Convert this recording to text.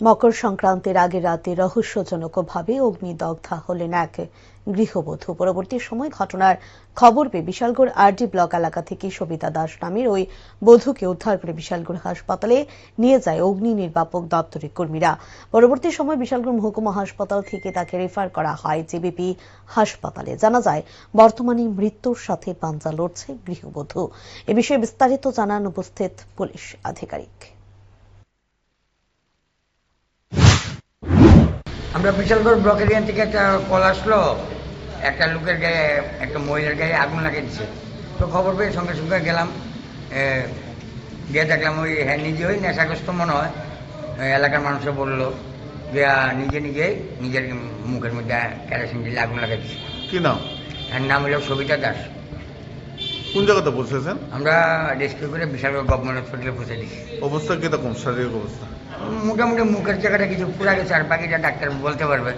মকর সংক্রান্তির আগের রাতে রহস্যজনকভাবে অগ্নিদগ্ধা হলেন এক গৃহবধূ। পরবর্তী সময় ঘটনার খবর পেয়ে বিশালগড় আরডি ব্লক এলাকা থেকে সবিতা দাস নামের ওই বধূকে উদ্ধার করে বিশালগড় হাসপাতালে নিয়ে যায় অগ্নি নির্বাপক দপ্তরের কর্মীরা। পরবর্তী সময় বিশালগড় মহকুমা হাসপাতাল থেকে তাকে রেফার করা হয় জেবিপি হাসপাতালে। জানা যায়, বর্তমানে মৃত্যুর সাথে পাঞ্জা লড়ছে গৃহবধূ। এ বিষয়ে বিস্তারিত জানান উপস্থিত পুলিশ আধিকারিক। আমরা বিশালগড় ব্লক এরিয়া থেকে একটা কল আসলো। একটা লোকের গায়ে একটা মহিলার গায়ে আগুন লাগিয়ে দিচ্ছে তো খবর পেয়ে সঙ্গে সঙ্গে গেলাম। গিয়ে দেখলাম ওই হ্যাঁ নিজে ওই নেশাগ্রস্ত মনে হয়। এলাকার মানুষে বলল যে নিজে নিজে নিজের মুখের মধ্যে কেরোসিন দিলে আগুন লাগিয়ে দিচ্ছে কি নাম? এর নাম হলো সবিতা দাস। কোন জায়গাতে পৌঁছেছেন? আমরা রেস্কিউ করে বিশালগড় গভর্নমেন্ট হসপিটালে পৌঁছে দিচ্ছি অবস্থা কীরকম? শারীরিক অবস্থা? মোটামুটি মুখের জায়গাটা কিছু পুরা গেছে আর বাকিটা ডাক্তার বলতে পারবে।